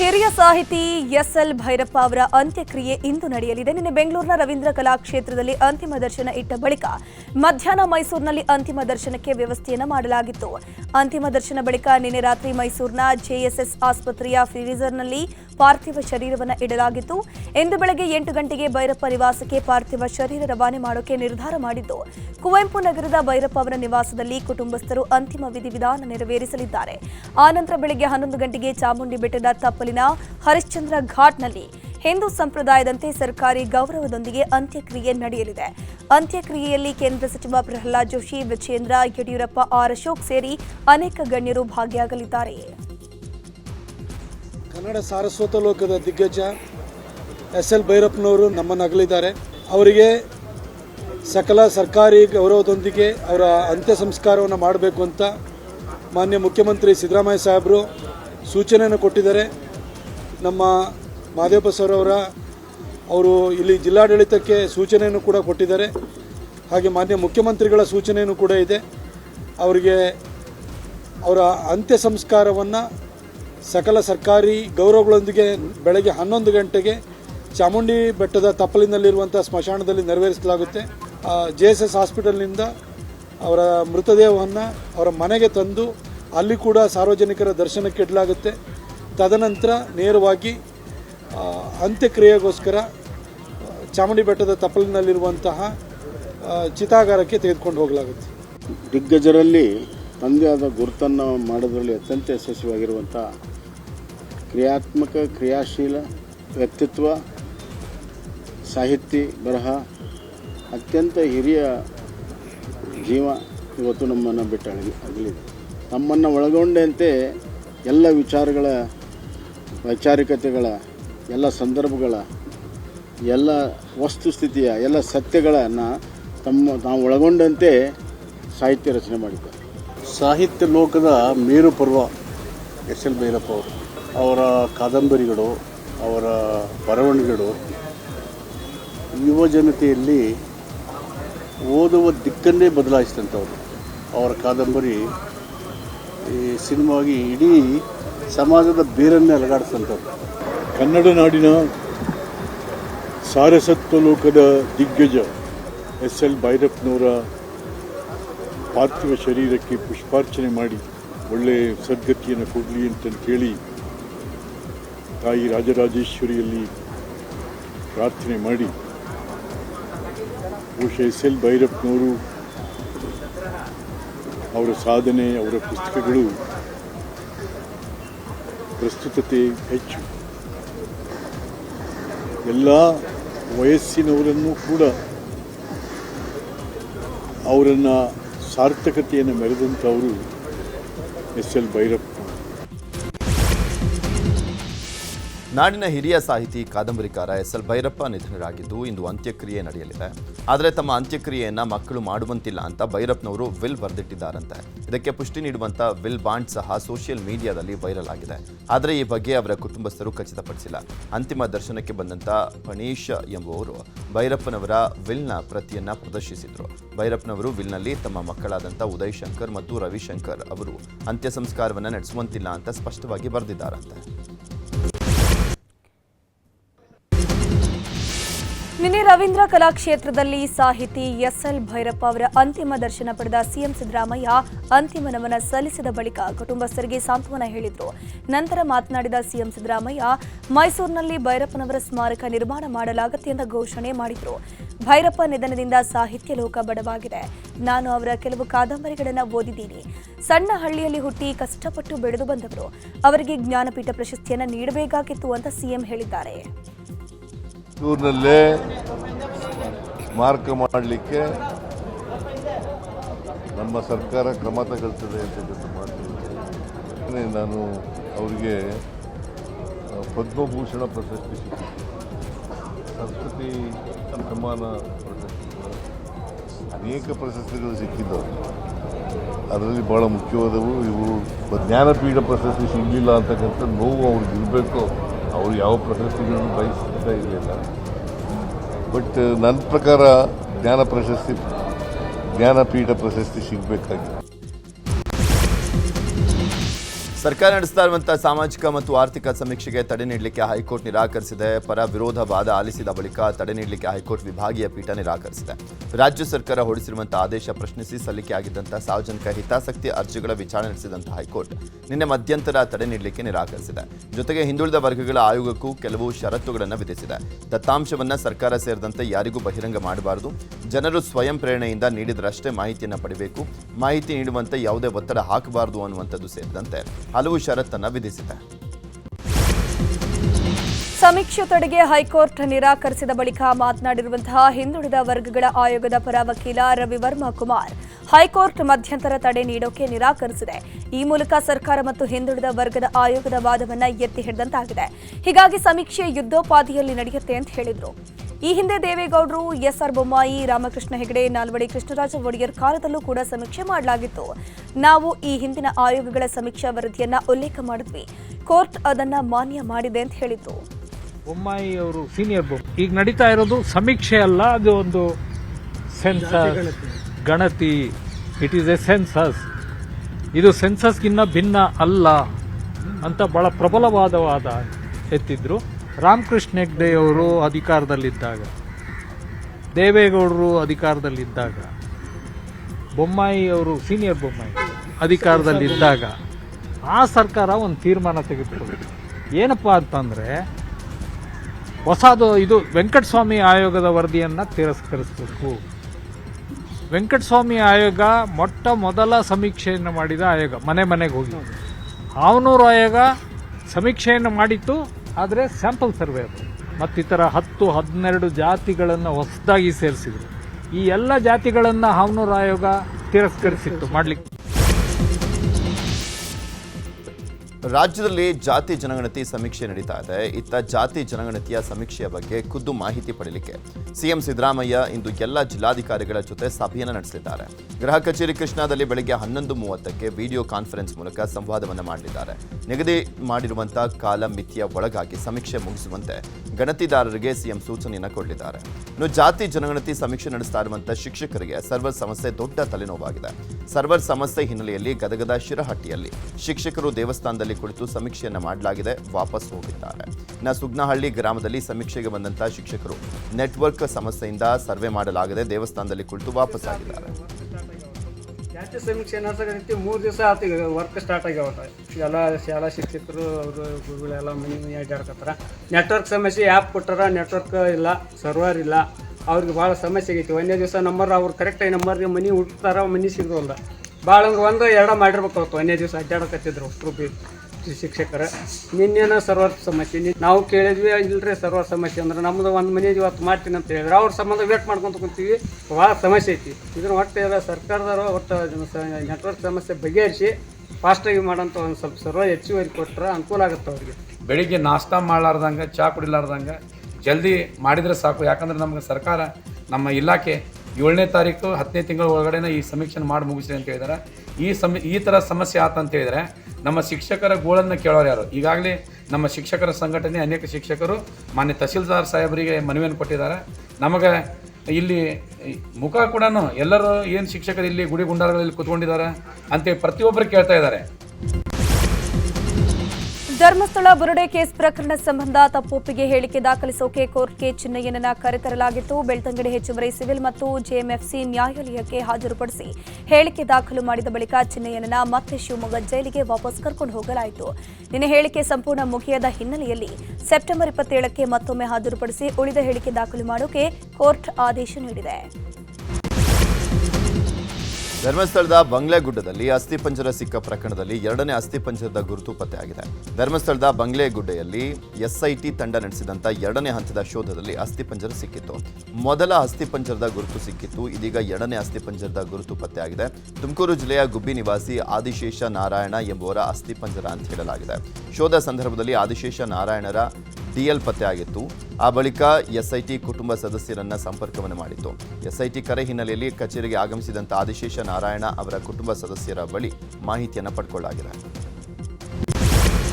porque ಹಿರಿಯ ಸಾಹಿತಿ S L Bhyrappa ಅವರ ಅಂತ್ಯಕ್ರಿಯೆ ಇಂದು ನಡೆಯಲಿದೆ. ನಿನ್ನೆ ಬೆಂಗಳೂರಿನ ರವೀಂದ್ರ ಕಲಾಕ್ಷೇತ್ರದಲ್ಲಿ ಅಂತಿಮ ದರ್ಶನ ಇಟ್ಟ ಬಳಿಕ ಮಧ್ಯಾಹ್ನ ಮೈಸೂರಿನಲ್ಲಿ ಅಂತಿಮ ದರ್ಶನಕ್ಕೆ ವ್ಯವಸ್ಥೆಯನ್ನು ಮಾಡಲಾಗಿತ್ತು. ಅಂತಿಮ ದರ್ಶನ ಬಳಿಕ ನಿನ್ನೆ ರಾತ್ರಿ ಮೈಸೂರಿನ ಜೆಎಸ್ಎಸ್ ಆಸ್ಪತ್ರೆಯ ಫ್ರೀಜರ್ನಲ್ಲಿ ಪಾರ್ಥಿವ ಶರೀರವನ್ನು ಇಡಲಾಗಿತ್ತು. ಇಂದು ಬೆಳಗ್ಗೆ ಎಂಟು ಗಂಟೆಗೆ ಭೈರಪ್ಪ ನಿವಾಸಕ್ಕೆ ಪಾರ್ಥಿವ ಶರೀರ ರವಾನೆ ಮಾಡೋಕೆ ನಿರ್ಧಾರ ಮಾಡಿದ್ದು, ಕುವೆಂಪು ನಗರದ ಭೈರಪ್ಪ ಅವರ ನಿವಾಸದಲ್ಲಿ ಕುಟುಂಬಸ್ಥರು ಅಂತಿಮ ವಿಧಿವಿಧಾನ ನೆರವೇರಿಸಲಿದ್ದಾರೆ. ಆನಂತರ ಬೆಳಗ್ಗೆ ಹನ್ನೊಂದು ಗಂಟೆಗೆ ಚಾಮುಂಡಿ ಬೆಟ್ಟದ ತಪ್ಪಲಿನ ಹರಿಶ್ಚಂದ್ರ ಘಾಟ್ನಲ್ಲಿ ಹಿಂದೂ ಸಂಪ್ರದಾಯದಂತೆ ಸರ್ಕಾರಿ ಗೌರವದೊಂದಿಗೆ ಅಂತ್ಯಕ್ರಿಯೆ ನಡೆಯಲಿದೆ. ಅಂತ್ಯಕ್ರಿಯೆಯಲ್ಲಿ ಕೇಂದ್ರ ಸಚಿವ ಪ್ರಹ್ಲಾದ್ ಜೋಶಿ ವಿಜೇಂದ್ರ ಯಡಿಯೂರಪ್ಪ, ಆರ್ ಅಶೋಕ್ ಸೇರಿ ಅನೇಕ ಗಣ್ಯರು ಭಾಗಿಯಾಗಲಿದ್ದಾರೆ. ಕನ್ನಡ ಸಾರಸ್ವತ ಲೋಕದ ದಿಗ್ಗಜ ಎಸ್ ಎಲ್ ಭೈರಪ್ಪನವರು ನಮ್ಮನ್ನು ಅಗಲಿದ್ದಾರೆ ಅವರಿಗೆ ಸಕಲ ಸರ್ಕಾರಿ ಗೌರವದೊಂದಿಗೆ ಅವರ ಅಂತ್ಯ ಸಂಸ್ಕಾರವನ್ನು ಮಾಡಬೇಕು ಅಂತ ಮಾನ್ಯ ಮುಖ್ಯಮಂತ್ರಿ ಸಿದ್ದರಾಮಯ್ಯ ಸಾಹೇಬರು ಸೂಚನೆಯನ್ನು ಕೊಟ್ಟಿದ್ದಾರೆ. ನಮ್ಮ ಮಾದೇವಪ್ಪ ಸರ್ ಅವರ, ಅವರು ಇಲ್ಲಿ ಜಿಲ್ಲಾಡಳಿತಕ್ಕೆ ಸೂಚನೆಯನ್ನು ಕೂಡ ಕೊಟ್ಟಿದ್ದಾರೆ. ಹಾಗೆ ಮಾನ್ಯ ಮುಖ್ಯಮಂತ್ರಿಗಳ ಸೂಚನೆಯೂ ಕೂಡ ಇದೆ. ಅವರಿಗೆ ಅವರ ಅಂತ್ಯ ಸಂಸ್ಕಾರವನ್ನು ಸಕಲ ಸರ್ಕಾರಿ ಗೌರವಗಳೊಂದಿಗೆ ಬೆಳಗ್ಗೆ ಹನ್ನೊಂದು ಗಂಟೆಗೆ ಚಾಮುಂಡಿ ಬೆಟ್ಟದ ತಪ್ಪಲಿನಲ್ಲಿರುವಂಥ ಸ್ಮಶಾನದಲ್ಲಿ ನೆರವೇರಿಸಲಾಗುತ್ತೆ. ಜೆ ಎಸ್ ಎಸ್ ಹಾಸ್ಪಿಟಲ್ನಿಂದ ಅವರ ಮೃತದೇಹವನ್ನು ಅವರ ಮನೆಗೆ ತಂದು ಅಲ್ಲಿ ಕೂಡ ಸಾರ್ವಜನಿಕರ ದರ್ಶನಕ್ಕೆ ಇಡಲಾಗುತ್ತೆ. ತದನಂತರ ನೇರವಾಗಿ ಅಂತ್ಯಕ್ರಿಯೆಗೋಸ್ಕರ ಚಾಮುಂಡಿ ಬೆಟ್ಟದ ತಪ್ಪಲಿನಲ್ಲಿರುವಂತಹ ಚಿತಾಗಾರಕ್ಕೆ ತೆಗೆದುಕೊಂಡು ಹೋಗಲಾಗುತ್ತೆ. ದಿಗ್ಗಜರಲ್ಲಿ ತಂದೇ ಆದ ಗುರುತನ್ನು ಮಾಡೋದರಲ್ಲಿ ಅತ್ಯಂತ ಯಶಸ್ವಿಯಾಗಿರುವಂಥ ಕ್ರಿಯಾತ್ಮಕ, ಕ್ರಿಯಾಶೀಲ ವ್ಯಕ್ತಿತ್ವ ಸಾಹಿತಿ ಬರಹ, ಅತ್ಯಂತ ಹಿರಿಯ ಜೀವ ಇವತ್ತು ನಮ್ಮನ್ನು ಬಿಟ್ಟು ಆಗಲಿದೆ ತಮ್ಮನ್ನು ಒಳಗೊಂಡಂತೆ ಎಲ್ಲ ವಿಚಾರಗಳ ವೈಚಾರಿಕತೆಗಳ, ಎಲ್ಲ ಸಂದರ್ಭಗಳ, ಎಲ್ಲ ವಸ್ತುಸ್ಥಿತಿಯ, ಎಲ್ಲ ಸತ್ಯಗಳನ್ನು ತಮ್ಮ, ನಾವು ಒಳಗೊಂಡಂತೆ ಸಾಹಿತ್ಯ ರಚನೆ ಮಾಡಿದ್ದಾರೆ. ಸಾಹಿತ್ಯ ಲೋಕದ ಮೇರು ಪರ್ವ ಎಸ್ ಎಲ್ ಭೈರಪ್ಪ ಅವರು. ಅವರ ಕಾದಂಬರಿಗಳು, ಅವರ ಬರವಣಿಗೆಗಳು ಯುವ ಜನತೆಯಲ್ಲಿ ಓದುವ ದಿಕ್ಕನ್ನೇ ಬದಲಾಯಿಸಿದಂಥವ್ರು. ಅವರ ಕಾದಂಬರಿ ಈ ಸಿನಿಮಾಗಿ ಇಡೀ ಸಮಾಜದ ಬೇರನ್ನೇ ಅಲಗಾಡಿಸಿದಂಥವ್ರು ಕನ್ನಡ ನಾಡಿನ ಸಾರಸತ್ವ ಲೋಕದ ದಿಗ್ಗಜ ಎಸ್ ಎಲ್ ಭೈರಪ್ಪನವರ ಪಾರ್ಥಿವ ಶರೀರಕ್ಕೆ ಪುಷ್ಪಾರ್ಚನೆ ಮಾಡಿ ಒಳ್ಳೆಯ ಸದ್ಗತಿಯನ್ನು ಕೊಡಲಿ ಅಂತ ಕೇಳಿ ತಾಯಿ ರಾಜರಾಜೇಶ್ವರಿಯಲ್ಲಿ ಪ್ರಾರ್ಥನೆ ಮಾಡಿ ಬಹುಶಃ ಎಸ್ ಎಲ್ ಭೈರಪ್ಪನವರು ಅವರ ಸಾಧನೆ, ಅವರ ಪುಸ್ತಕಗಳು ಪ್ರಸ್ತುತತೆ ಹೆಚ್ಚು. ಎಲ್ಲ ವಯಸ್ಸಿನವರನ್ನು ಕೂಡ ಅವರನ್ನು ಸಾರ್ಥಕತೆಯನ್ನು ಮೆರೆದಂಥವರು ಎಸ್ ಎಲ್ ಭೈರಪ್ಪ. ನಾಡಿನ ಹಿರಿಯ ಸಾಹಿತಿ ಕಾದಂಬರಿಕಾರ ಎಸ್ ಎಲ್ ಭೈರಪ್ಪ ನಿಧನರಾಗಿದ್ದು ಇಂದು ಅಂತ್ಯಕ್ರಿಯೆ ನಡೆಯಲಿದೆ. ಆದರೆ ತಮ್ಮ ಅಂತ್ಯಕ್ರಿಯೆಯನ್ನು ಮಕ್ಕಳು ಮಾಡುವಂತಿಲ್ಲ ಅಂತ ಭೈರಪ್ಪನವರು ವಿಲ್ ಬರೆದಿಟ್ಟಿದ್ದಾರಂತೆ. ಇದಕ್ಕೆ ಪುಷ್ಟಿ ನೀಡುವಂತ ವಿಲ್ ಬಾಂಡ್ ಸಹ ಸೋಷಿಯಲ್ ಮೀಡಿಯಾದಲ್ಲಿ ವೈರಲ್ ಆಗಿದೆ. ಆದರೆ ಈ ಬಗ್ಗೆ ಅವರ ಕುಟುಂಬಸ್ಥರು ಖಚಿತಪಡಿಸಿಲ್ಲ. ಅಂತಿಮ ದರ್ಶನಕ್ಕೆ ಬಂದಂತ ಫಣೀಶ್ ಎಂಬುವರು ಭೈರಪ್ಪನವರ ವಿಲ್ನ ಪ್ರತಿಯನ್ನ ಪ್ರದರ್ಶಿಸಿದರು. ಭೈರಪ್ಪನವರು ವಿಲ್ನಲ್ಲಿ ತಮ್ಮ ಮಕ್ಕಳಾದಂಥ ಉದಯ್ ಶಂಕರ್ ಮತ್ತು ರವಿಶಂಕರ್ ಅವರು ಅಂತ್ಯ ಸಂಸ್ಕಾರವನ್ನು ನಡೆಸುವಂತಿಲ್ಲ ಅಂತ ಸ್ಪಷ್ಟವಾಗಿ ಬರೆದಿದ್ದಾರಂತೆ. ರವೀಂದ್ರ ಕಲಾಕ್ಷೇತ್ರದಲ್ಲಿ ಸಾಹಿತಿ ಎಸ್ಎಲ್ ಭೈರಪ್ಪ ಅವರ ಅಂತಿಮ ದರ್ಶನ ಪಡೆದ ಸಿಎಂ ಸಿದ್ದರಾಮಯ್ಯ ಅಂತಿಮ ನಮನ ಸಲ್ಲಿಸಿದ ಬಳಿಕ ಕುಟುಂಬಸ್ಥರಿಗೆ ಸಾಂತ್ವನ ಹೇಳಿದರು. ನಂತರ ಮಾತನಾಡಿದ ಸಿಎಂ ಸಿದ್ದರಾಮಯ್ಯ, ಮೈಸೂರಿನಲ್ಲಿ ಭೈರಪ್ಪನವರ ಸ್ಮಾರಕ ನಿರ್ಮಾಣ ಮಾಡಲಾಗುತ್ತೆ ಎಂದು ಘೋಷಣೆ ಮಾಡಿದ್ರು. ಭೈರಪ್ಪ ನಿಧನದಿಂದ ಸಾಹಿತ್ಯ ಲೋಕ ಬಡವಾಗಿದೆ. ನಾನು ಅವರ ಕೆಲವು ಕಾದಂಬರಿಗಳನ್ನು ಓದಿದ್ದೀನಿ. ಸಣ್ಣ ಹಳ್ಳಿಯಲ್ಲಿ ಹುಟ್ಟಿ ಕಷ್ಟಪಟ್ಟು ಬೆಳೆದು ಬಂದವರು. ಅವರಿಗೆ ಜ್ಞಾನಪೀಠ ಪ್ರಶಸ್ತಿಯನ್ನು ನೀಡಬೇಕಾಗಿತ್ತು ಅಂತ ಸಿಎಂ ಹೇಳಿದ್ದಾರೆ. ಸ್ಮಾರಕ ಮಾಡಲಿಕ್ಕೆ ನಮ್ಮ ಸರ್ಕಾರ ಕ್ರಮ ತಗೊಳ್ತದೆ ಅಂತಕ್ಕಂಥ ಮಾತು ನಾನು ಅವರಿಗೆ ಪದ್ಮಭೂಷಣ ಪ್ರಶಸ್ತಿ ಸಂಸ್ಕೃತಿ ಸಮ್ಮಾನ ಪ್ರಶಸ್ತಿ ಅನೇಕ ಪ್ರಶಸ್ತಿಗಳು ಸಿಕ್ಕಿದ್ದವು. ಅದರಲ್ಲಿ ಭಾಳ ಮುಖ್ಯವಾದವು, ಇವು ಜ್ಞಾನಪೀಠ ಪ್ರಶಸ್ತಿ ಸಿಗಲಿಲ್ಲ ಅಂತಕ್ಕಂಥ ನೋವು ಅವ್ರಿಗೆ ಇರಬೇಕು. ಅವ್ರು ಯಾವ ಪ್ರಶಸ್ತಿಗಳನ್ನು ಬಯಸ್ತಾ ಇರಲಿಲ್ಲ. ಬಟ್ ನನ್ನ ಪ್ರಕಾರ ಜ್ಞಾನ ಪ್ರಶಸ್ತಿ ಜ್ಞಾನಪೀಠ ಪ್ರಶಸ್ತಿ ಸಿಗಬೇಕಾಗಿದೆ. ಸರ್ಕಾರ ನಡೆಸ್ತಾ ಇರುವಂತಹ ಸಾಮಾಜಿಕ ಮತ್ತು ಆರ್ಥಿಕ ಸಮೀಕ್ಷೆಗೆ ತಡೆ ನೀಡಲಿಕ್ಕೆ ಹೈಕೋರ್ಟ್ ನಿರಾಕರಿಸಿದೆ. ಪರ ವಿರೋಧ ವಾದ ಆಲಿಸಿದ ಬಳಿಕ ತಡೆ ನೀಡಲಿಕ್ಕೆ ಹೈಕೋರ್ಟ್ ವಿಭಾಗೀಯ ಪೀಠ ನಿರಾಕರಿಸಿದೆ. ರಾಜ್ಯ ಸರ್ಕಾರ ಹೊರಡಿಸಿರುವಂತಹ ಆದೇಶ ಪ್ರಶ್ನಿಸಿ ಸಲ್ಲಿಕೆಯಾಗಿದ್ದಂತಹ ಸಾರ್ವಜನಿಕ ಹಿತಾಸಕ್ತಿ ಅರ್ಜಿಗಳ ವಿಚಾರಣೆ ನಡೆಸಿದಂತಹ ಹೈಕೋರ್ಟ್ ನಿನ್ನೆ ಮಧ್ಯಂತರ ತಡೆ ನೀಡಲಿಕ್ಕೆ ನಿರಾಕರಿಸಿದೆ. ಜೊತೆಗೆ ಹಿಂದುಳಿದ ವರ್ಗಗಳ ಆಯೋಗಕ್ಕೂ ಕೆಲವು ಷರತ್ತುಗಳನ್ನು ವಿಧಿಸಿದೆ. ದತ್ತಾಂಶವನ್ನು ಸರ್ಕಾರ ಸೇರಿದಂತೆ ಯಾರಿಗೂ ಬಹಿರಂಗ ಮಾಡಬಾರದು. ಜನರು ಸ್ವಯಂ ಪ್ರೇರಣೆಯಿಂದ ನೀಡಿದರಷ್ಟೇ ಮಾಹಿತಿಯನ್ನು ಪಡೆಯಬೇಕು ಮಾಹಿತಿ ನೀಡುವಂತೆ ಯಾವುದೇ ಒತ್ತಡ ಹಾಕಬಾರದು ಅನ್ನುವಂಥದ್ದು ಸೇರಿದಂತೆ. ಹಲವು ಷರತ್ತನ್ನು ವಿಧಿಸಿದೆ. ಸಮೀಕ್ಷೆ ತಡೆಗೆ ಹೈಕೋರ್ಟ್ ನಿರಾಕರಿಸಿದ ಬಳಿಕ ಮಾತನಾಡಿರುವಂತಹ ಹಿಂದುಳಿದ ವರ್ಗಗಳ ಆಯೋಗದ ಪರ ವಕೀಲ ರವಿವರ್ಮ ಕುಮಾರ್, ಹೈಕೋರ್ಟ್ ಮಧ್ಯಂತರ ತಡೆ ನೀಡೋಕೆ ನಿರಾಕರಿಸಿದೆ. ಈ ಮೂಲಕ ಸರ್ಕಾರ ಮತ್ತು ಹಿಂದುಳಿದ ವರ್ಗದ ಆಯೋಗದ ವಾದವನ್ನು ಎತ್ತಿ ಹಿಡಿದಂತಾಗಿದೆ. ಹೀಗಾಗಿ ಸಮೀಕ್ಷೆ ಯುದ್ಧೋಪಾದಿಯಲ್ಲಿ ನಡೆಯುತ್ತೆ ಅಂತ ಹೇಳಿದ್ರು. ಈ ಹಿಂದೆ ದೇವೇಗೌಡರು ಎಸ್ಆರ್ ಬೊಮ್ಮಾಯಿ, ರಾಮಕೃಷ್ಣ ಹೆಗಡೆ, ನಾಲ್ವಡಿ ಕೃಷ್ಣರಾಜ ಒಡೆಯರ್ ಕಾಲದಲ್ಲೂ ಕೂಡ ಸಮೀಕ್ಷೆ ಮಾಡಲಾಗಿತ್ತು. ನಾವು ಈ ಹಿಂದಿನ ಆಯೋಗಗಳ ಸಮೀಕ್ಷಾ ವರದಿಯನ್ನ ಉಲ್ಲೇಖ ಮಾಡಿದ್ವಿ. ಕೋರ್ಟ್ ಅದನ್ನ ಮಾನ್ಯ ಮಾಡಿದೆ ಅಂತ ಹೇಳಿತ್ತು ಬೊಮ್ಮಾಯಿ ಅವರು ಸೀನಿಯರ್ ಈಗ ನಡೀತಾ ಇರೋದು ಸಮೀಕ್ಷೆ ಅಲ್ಲ, ಅದು ಒಂದು ಸೆನ್ಸಸ್ ಗಣತಿ. ಇಟ್ ಈಸ್ ಎ ಸೆನ್ಸಸ್ ಇದು ಸೆನ್ಸಸ್ಗಿನ್ನ ಭಿನ್ನ ಅಲ್ಲ ಅಂತ ಬಹಳ ಪ್ರಬಲವಾದ ವಾದ ಎತ್ತಿದ್ರು. ರಾಮಕೃಷ್ಣ ಹೆಗ್ಡೆಯವರು ಅಧಿಕಾರದಲ್ಲಿದ್ದಾಗ, ದೇವೇಗೌಡರು ಅಧಿಕಾರದಲ್ಲಿದ್ದಾಗ, ಬೊಮ್ಮಾಯಿ ಅವರು, ಸೀನಿಯರ್ ಬೊಮ್ಮಾಯಿ ಅಧಿಕಾರದಲ್ಲಿದ್ದಾಗ ಆ ಸರ್ಕಾರ ಒಂದು ತೀರ್ಮಾನ ತೆಗೆದುಕೊಳ್ಳಿ ಏನಪ್ಪ ಅಂತಂದರೆ, ಹೊಸದು ಇದು ವೆಂಕಟಸ್ವಾಮಿ ಆಯೋಗದ ವರದಿಯನ್ನು ತಿರಸ್ಕರಿಸಬೇಕು. ವೆಂಕಟಸ್ವಾಮಿ ಆಯೋಗ ಮೊಟ್ಟ ಮೊದಲ ಸಮೀಕ್ಷೆಯನ್ನು ಮಾಡಿದ ಆಯೋಗ, ಮನೆ ಮನೆಗೆ ಹೋಗಿ. ಅವನೂರು ಆಯೋಗ ಸಮೀಕ್ಷೆಯನ್ನು ಮಾಡಿತ್ತು ಆದರೆ ಸ್ಯಾಂಪಲ್ ಸರ್ವೆ ಅದು. ಮತ್ತಿತರ ಹತ್ತು, ಹನ್ನೆರಡು ಜಾತಿಗಳನ್ನು ಹೊಸದಾಗಿ ಸೇರಿಸಿದರು. ಈ ಎಲ್ಲ ಜಾತಿಗಳನ್ನು ಹಾವನೂರು ಆಯೋಗ ತಿರಸ್ಕರಿಸಿತ್ತು ಮಾಡಲಿಕ್ಕೆ. ರಾಜ್ಯದಲ್ಲಿ ಜಾತಿ ಜನಗಣತಿ ಸಮೀಕ್ಷೆ ನಡೀತಾ ಇದೆ. ಇತ್ತ ಜಾತಿ ಜನಗಣತಿಯ ಸಮೀಕ್ಷೆಯ ಬಗ್ಗೆ ಖುದ್ದು ಮಾಹಿತಿ ಪಡೆಯಲಿಕ್ಕೆ ಸಿಎಂ ಸಿದ್ದರಾಮಯ್ಯ ಇಂದು ಎಲ್ಲ ಜಿಲ್ಲಾಧಿಕಾರಿಗಳ ಜೊತೆ ಸಭೆಯನ್ನು ನಡೆಸಲಿದ್ದಾರೆ ಗೃಹ ಕಚೇರಿ ಕೃಷ್ಣಾದಲ್ಲಿ ಬೆಳಗ್ಗೆ ಹನ್ನೊಂದು ಮೂವತ್ತಕ್ಕೆ ವಿಡಿಯೋ ಕಾನ್ಫರೆನ್ಸ್ ಮೂಲಕ ಸಂವಾದವನ್ನು ಮಾಡಲಿದ್ದಾರೆ. ನಿಗದಿ ಮಾಡಿರುವಂತಹ ಕಾಲ ಮಿತಿಯ ಒಳಗಾಗಿ ಸಮೀಕ್ಷೆ ಮುಗಿಸುವಂತೆ ಗಣತಿದಾರರಿಗೆ ಸಿಎಂ ಸೂಚನೆಯನ್ನು ಕೊಡಲಿದ್ದಾರೆ. ಇನ್ನು ಜಾತಿ ಜನಗಣತಿ ಸಮೀಕ್ಷೆ ನಡೆಸ್ತಾ ಇರುವಂತಹ ಶಿಕ್ಷಕರಿಗೆ ಸರ್ವರ್ ಸಮಸ್ಯೆ ದೊಡ್ಡ ತಲೆನೋವಾಗಿದೆ. ಸರ್ವರ್ ಸಮಸ್ಯೆ ಹಿನ್ನೆಲೆಯಲ್ಲಿ ಗದಗದ ಶಿರಹಟ್ಟಿಯಲ್ಲಿ ಶಿಕ್ಷಕರು ದೇವಸ್ಥಾನದಲ್ಲಿ ಕುಳಿತು ಸಮೀಕ್ಷೆಯನ್ನ ಮಾಡಲಾಗಿದೆ, ವಾಪಸ್ ಹೋಗಿದ್ದಾರೆ. ಇನ್ನು ಸುಗ್ನಹಳ್ಳಿ ಗ್ರಾಮದಲ್ಲಿ ಸಮೀಕ್ಷೆಗೆ ಬಂದಂತಹ ಶಿಕ್ಷಕರು, ನೆಟ್ವರ್ಕ್ ಸಮಸ್ಯೆಯಿಂದ ಸರ್ವೆ ಮಾಡಲಾಗದೆ, ದೇವಸ್ಥಾನದಲ್ಲಿ ಕುಳಿತು ವಾಪಸ್ ಆಗಿದ್ದಾರೆ. ಸಮೀಕ್ಷೆ ಮೂರು ದಿವಸ ಆತ ವರ್ಕ್ ಸ್ಟಾರ್ಟ್ ಆಗ್ಯಾವ ಎಲ್ಲ ಶಾಲಾ ಶಿಕ್ಷಕರು, ಅವರು ಗುರುಗಳೆಲ್ಲ ಮನೆ ಮನೆ ಅಡ್ಡಾಡ್ಕತ್ತಾರ. ನೆಟ್ವರ್ಕ್ ಸಮಸ್ಯೆ ಆ್ಯಪ್ ಕೊಟ್ಟಾರ ನೆಟ್ವರ್ಕ್ ಇಲ್ಲ ಸರ್ವರ್ ಇಲ್ಲ. ಅವ್ರಿಗೆ ಭಾಳ ಸಮಸ್ಯೆ ಆಗೈತಿ. ಒಂದೇ ದಿವಸ ನಂಬರ್ ಅವ್ರು ಕರೆಕ್ಟಾಗಿ ನಂಬರ್ಗೆ ಮನೆ ಹುಡ್ತಾರ ಮನೆ ಸಿಗೋಲ್ಲ. ಭಾಳ ಅಂದ್ರೆ ಒಂದು ಎರಡು ಮಾಡಿರ್ಬೇಕು ಅವತ್ತು. ಒಂದೇ ದಿವಸ ಅಡ್ಡಾಡಕತ್ತಿದ್ರು ಅಷ್ಟ್ರು ಬಿ ಶಿಕ್ಷಕರ. ನಿನ್ನೇನ ಸರ್ವರ್ ಸಮಸ್ಯೆ. ನಾವು ಕೇಳಿದ್ವಿ ಇಲ್ಲರಿ ಸರ್ವರ್ ಸಮಸ್ಯೆ ಅಂದ್ರೆ ನಮ್ದು ಒಂದು ಮನೆ ಇವತ್ತು ಮಾಡ್ತೀನಿ ಅಂತ ಹೇಳಿದ್ರೆ. ಅವ್ರ ಸಂಬಂಧ ವೇಟ್ ಮಾಡ್ಕೊಂತ ಕುಂತೀವಿ. ಭಾಳ ಸಮಸ್ಯೆ ಐತಿ. ಇದನ್ನ ಒಟ್ಟು ಎಲ್ಲ ಸರ್ಕಾರದವರು ಒಟ್ಟು ನೆಟ್ವರ್ಕ್ ಸಮಸ್ಯೆ ಬಗೆಹರಿಸಿ ಫಾಸ್ಟಾಗಿ ಮಾಡೋಂಥ ಒಂದು ಸ್ವಲ್ಪ ಸರ್ವ ಹೆಚ್ಚುವರಿ ಕೊಟ್ಟರೆ ಅನುಕೂಲ ಆಗುತ್ತೆ ಅವ್ರಿಗೆ. ಬೆಳಿಗ್ಗೆ ನಾಷ್ಟಾ ಮಾಡಲಾರ್ದಂಗೆ ಚಹಾ ಕುಡಿಲಾರ್ದಂಗೆ ಜಲ್ದಿ ಮಾಡಿದರೆ ಸಾಕು. ಯಾಕಂದ್ರೆ ನಮಗೆ ಸರ್ಕಾರ ನಮ್ಮ ಇಲಾಖೆ ಏಳನೇ ತಾರೀಕು ಹತ್ತನೇ ತಿಂಗಳ ಒಳಗಡೆನ ಈ ಸಮೀಕ್ಷೆ ಮಾಡಿ ಮುಗಿಸಿದೆ ಅಂತ ಹೇಳಿದ್ದಾರೆ ಈ ಸಮ, ಈ ಥರ ಸಮಸ್ಯೆ ಆತ ಅಂತ ಹೇಳಿದರೆ. ನಮ್ಮ ಶಿಕ್ಷಕರ ಗೋಳನ್ನು ಕೇಳೋರು ಯಾರು? ಈಗಾಗಲೇ ನಮ್ಮ ಶಿಕ್ಷಕರ ಸಂಘಟನೆ ಅನೇಕ ಶಿಕ್ಷಕರು, ಮಾನ್ಯ ತಹಸೀಲ್ದಾರ್ ಸಾಹೇಬರಿಗೆ ಮನವಿಯನ್ನು ಕೊಟ್ಟಿದ್ದಾರೆ. ನಮಗೆ ಇಲ್ಲಿ ಮುಖ ಕೂಡ ಎಲ್ಲರೂ ಏನು ಶಿಕ್ಷಕರು ಇಲ್ಲಿ ಗುಡಿ ಗುಂಡಾರಗಳಲ್ಲಿ ಕೂತ್ಕೊಂಡಿದ್ದಾರೆ ಅಂತೇಳಿ ಪ್ರತಿಯೊಬ್ಬರು ಕೇಳ್ತಾ ಇದ್ದಾರೆ. ಧರ್ಮಸ್ಥಳ ಬುರುಡೆ ಕೇಸ್ ಪ್ರಕರಣ ಸಂಬಂಧ ತಪ್ಪೊಪ್ಪಿಗೆ ಹೇಳಿಕೆ ದಾಖಲಿಸೋಕೆ ಕೋರ್ಟ್ಗೆ ಚಿನ್ನಯ್ಯನನ್ನ ಕರೆತರಲಾಗಿತ್ತು. ಬೆಳ್ತಂಗಡಿ ಹೆಚ್ಚುವರಿ ಸಿವಿಲ್ ಮತ್ತು ಜೆಎಂಎಫ್ಸಿ ನ್ಯಾಯಾಲಯಕ್ಕೆ ಹಾಜರುಪಡಿಸಿ ಹೇಳಿಕೆ ದಾಖಲು ಮಾಡಿದ ಬಳಿಕ ಚಿನ್ನಯ್ಯನನ್ನ ಮತ್ತೆ ಶಿವಮೊಗ್ಗ ಜೈಲಿಗೆ ವಾಪಸ್ ಕರ್ಕೊಂಡು ಹೋಗಲಾಯಿತು. ನಿನ್ನೆ ಹೇಳಿಕೆ ಸಂಪೂರ್ಣ ಮುಗಿಯದ ಹಿನ್ನೆಲೆಯಲ್ಲಿ ಸೆಪ್ಟೆಂಬರ್ ಇಪ್ಪತ್ತೇಳಕ್ಕೆ ಮತ್ತೊಮ್ಮೆ ಹಾಜರುಪಡಿಸಿ ಉಳಿದ ಹೇಳಿಕೆ ದಾಖಲು ಮಾಡೋಕೆ ಕೋರ್ಟ್ ಆದೇಶ ನೀಡಿದೆ. ಧರ್ಮಸ್ಥಳದ ಬಂಗ್ಲೆಗುಡ್ಡದಲ್ಲಿ ಅಸ್ಥಿಪಂಜರ ಸಿಕ್ಕ ಪ್ರಕರಣದಲ್ಲಿ ಎರಡನೇ ಅಸ್ಥಿಪಂಜರದ ಗುರುತು ಪತ್ತೆಯಾಗಿದೆ. ಧರ್ಮಸ್ಥಳದ ಬಂಗ್ಲೆಗುಡ್ಡೆಯಲ್ಲಿ ಎಸ್ಐಟಿ ತಂಡ ನಡೆಸಿದಂತ ಎರಡನೇ ಹಂತದ ಶೋಧದಲ್ಲಿ ಅಸ್ಥಿಪಂಜರ ಸಿಕ್ಕಿತ್ತು. ಮೊದಲ ಅಸ್ಥಿಪಂಜರದ ಗುರುತು ಸಿಕ್ಕಿತ್ತು, ಇದೀಗ ಎರಡನೇ ಅಸ್ಥಿಪಂಜರದ ಗುರುತು ಪತ್ತೆಯಾಗಿದೆ. ತುಮಕೂರು ಜಿಲ್ಲೆಯ ಗುಬ್ಬಿ ನಿವಾಸಿ ಆದಿಶೇಷ ನಾರಾಯಣ ಎಂಬುವರ ಅಸ್ಥಿಪಂಜರ ಅಂತ ಹೇಳಲಾಗಿದೆ. ಶೋಧ ಸಂದರ್ಭದಲ್ಲಿ ಆದಿಶೇಷ ನಾರಾಯಣರ ಡಿಎಲ್ ಪತ್ತೆಯಾಗಿತ್ತು ಆ ಬಳಿಕ ಎಸ್ಐಟಿ ಕುಟುಂಬ ಸದಸ್ಯರನ್ನ ಸಂಪರ್ಕವನ್ನು ಮಾಡಿತ್ತು. ಎಸ್ಐಟಿ ಕರೆ ಹಿನ್ನೆಲೆಯಲ್ಲಿ ಕಚೇರಿಗೆ ಆಗಮಿಸಿದಂತ ಆದಿಶೇಷ ನಾರಾಯಣ ಅವರ ಕುಟುಂಬ ಸದಸ್ಯರ ಬಳಿ ಮಾಹಿತಿಯನ್ನು ಪಡ್ಕೊಳ್ಳಲಾಗಿದೆ.